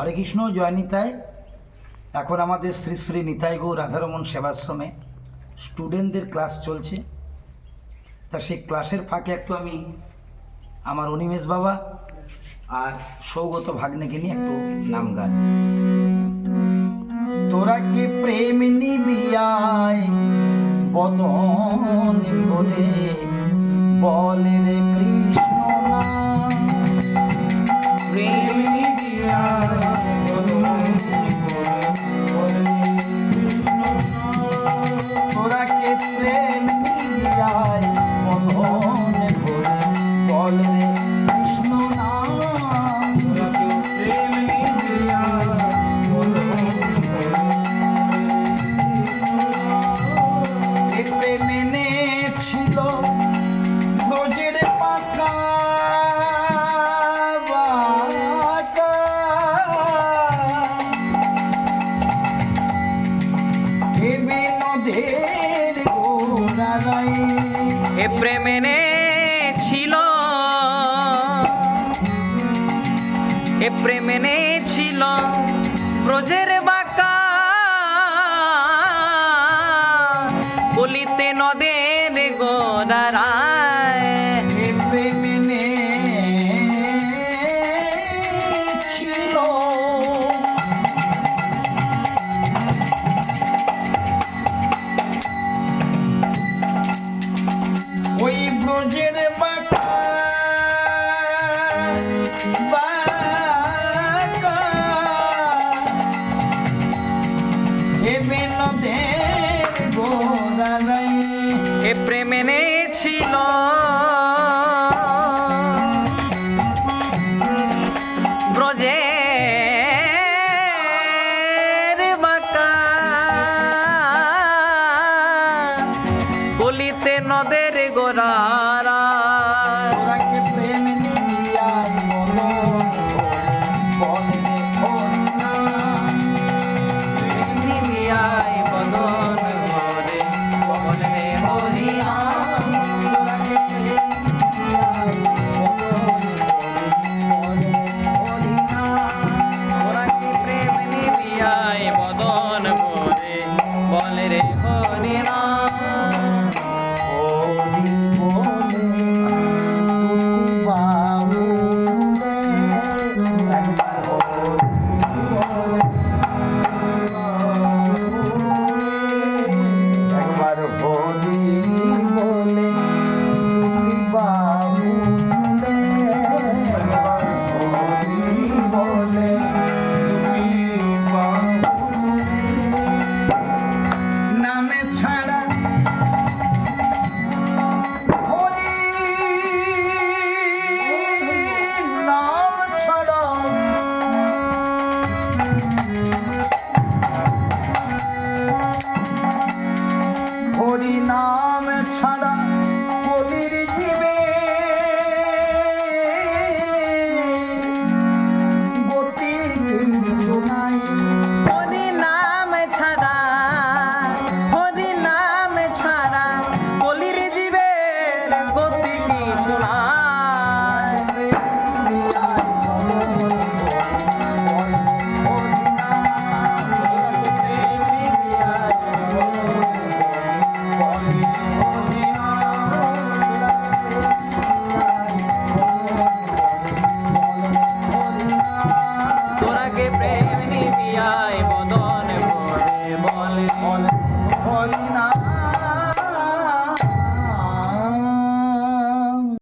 হরে কৃষ্ণ, জয় নিতাই। এখন আমাদের শ্রী শ্রী নিতাই গৌ রাধারমন সেবাশ্রমে স্টুডেন্টদের ক্লাস চলছে। তা সেই ক্লাসের ফাঁকে একটু আমি আমার অনিমেষ বাবা আর সৌগত ভাগ্নেকে নিয়ে একটু নাম গান তোরা কি প্রেম নিবিয়ায়, বদন ভরে বলে রে প্রেমেনে ছিল এ প্রেমেনে ছিল ব্রজের বাঁকা। বলিতে নদের গোদারায় এ এ ছিল ব্রজের বাঁকা। কলিতে নদের গোরারা 弟弟出来。